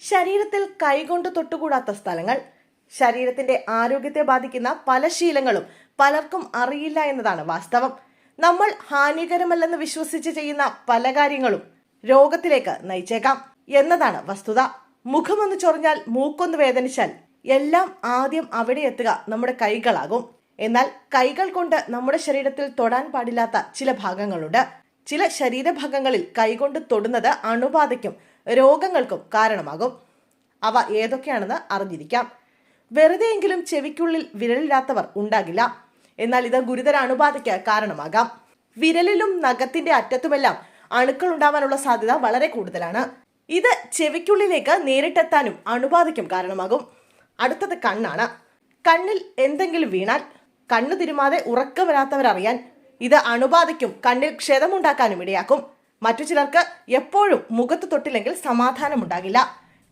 ശരീരത്തിൽ കൈകൊണ്ട് തൊട്ടുകൂടാത്ത സ്ഥലങ്ങൾ ശരീരത്തിന്റെ ആരോഗ്യത്തെ ബാധിക്കുന്ന പല ശീലങ്ങളും പലർക്കും അറിയില്ല എന്നതാണ് വാസ്തവം. നമ്മൾ ഹാനികരമല്ലെന്ന് വിശ്വസിച്ച് ചെയ്യുന്ന പല കാര്യങ്ങളും രോഗത്തിലേക്ക് നയിച്ചേക്കാം എന്നതാണ് വസ്തുത. മുഖമൊന്ന് ചൊറിഞ്ഞാൽ മൂക്കൊന്ന് വേദനിച്ചാൽ എല്ലാം ആദ്യം അവിടെ എത്തുക നമ്മുടെ കൈകളാകും. എന്നാൽ കൈകൾ കൊണ്ട് നമ്മുടെ ശരീരത്തിൽ തൊടാൻ പാടില്ലാത്ത ചില ഭാഗങ്ങളുണ്ട്. ചില ശരീരഭാഗങ്ങളിൽ കൈകൊണ്ട് തൊടുന്നത് അണുബാധയ്ക്കും രോഗങ്ങൾക്കും കാരണമാകും. അവ ഏതൊക്കെയാണെന്ന് അറിഞ്ഞിരിക്കാം. വെറുതെയെങ്കിലും ചെവിക്കുള്ളിൽ വിരലില്ലാത്തവർ ഉണ്ടാകില്ല. എന്നാൽ ഇത് ഗുരുതര അണുബാധയ്ക്ക് കാരണമാകാം. വിരലിലും നഖത്തിന്റെ അറ്റത്തുമെല്ലാം അണുക്കൾ ഉണ്ടാവാനുള്ള സാധ്യത വളരെ കൂടുതലാണ്. ഇത് ചെവിക്കുള്ളിലേക്ക് നേരിട്ടെത്താനും അണുബാധയ്ക്കും കാരണമാകും. അടുത്തത് കണ്ണാണ്. കണ്ണിൽ എന്തെങ്കിലും വീണാൽ കണ്ണു തിരുമാതെ ഉറക്കം വരാത്തവരറിയാൻ ഇത് അണുബാധയ്ക്കും കണ്ണിൽ ക്ഷതമുണ്ടാക്കാനും ഇടയാക്കും. മറ്റു ചിലർക്ക് എപ്പോഴും മുഖത്ത് തൊട്ടില്ലെങ്കിൽ സമാധാനമുണ്ടാകില്ല.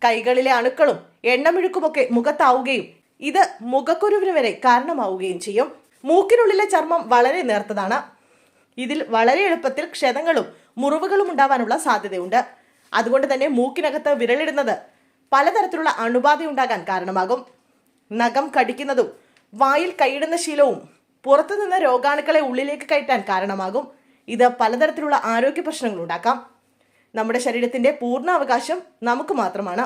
കൈകളിലെ അണുക്കളും എണ്ണമിഴുക്കുമൊക്കെ മുഖത്താവുകയും ഇത് മുഖക്കുരുവിന് വരെ കാരണമാവുകയും ചെയ്യും. മൂക്കിനുള്ളിലെ ചർമ്മം വളരെ നേർത്തതാണ്. ഇതിൽ വളരെ എളുപ്പത്തിൽ ക്ഷതങ്ങളും മുറിവുകളും ഉണ്ടാവാനുള്ള സാധ്യതയുണ്ട്. അതുകൊണ്ട് തന്നെ മൂക്കിനകത്ത് വിരലിടുന്നത് പലതരത്തിലുള്ള അണുബാധ ഉണ്ടാകാൻ കാരണമാകും. നഖം കടിക്കുന്നതും വായിൽ കൈയിടുന്ന ശീലവും പുറത്തുനിന്ന് രോഗാണുക്കളെ ഉള്ളിലേക്ക് കയറ്റാൻ കാരണമാകും. ഇത് പലതരത്തിലുള്ള ആരോഗ്യ പ്രശ്നങ്ങൾ ഉണ്ടാക്കാം. നമ്മുടെ ശരീരത്തിന്റെ പൂർണ അവകാശം നമുക്ക് മാത്രമാണ്.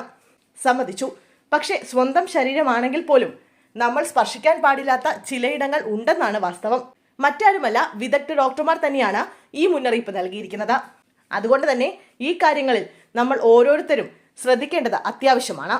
സമ്മതിച്ചു. പക്ഷേ സ്വന്തം ശരീരമാണെങ്കിൽ പോലും നമ്മൾ സ്പർശിക്കാൻ പാടില്ലാത്ത ചിലയിടങ്ങൾ ഉണ്ടെന്നാണ് വാസ്തവം. മറ്റാരുമല്ല വിദഗ്ധ ഡോക്ടർമാർ തന്നെയാണ് ഈ മുന്നറിയിപ്പ് നൽകിയിരിക്കുന്നത്. അതുകൊണ്ട് തന്നെ ഈ കാര്യങ്ങളിൽ നമ്മൾ ഓരോരുത്തരും ശ്രദ്ധിക്കേണ്ടത് അത്യാവശ്യമാണ്.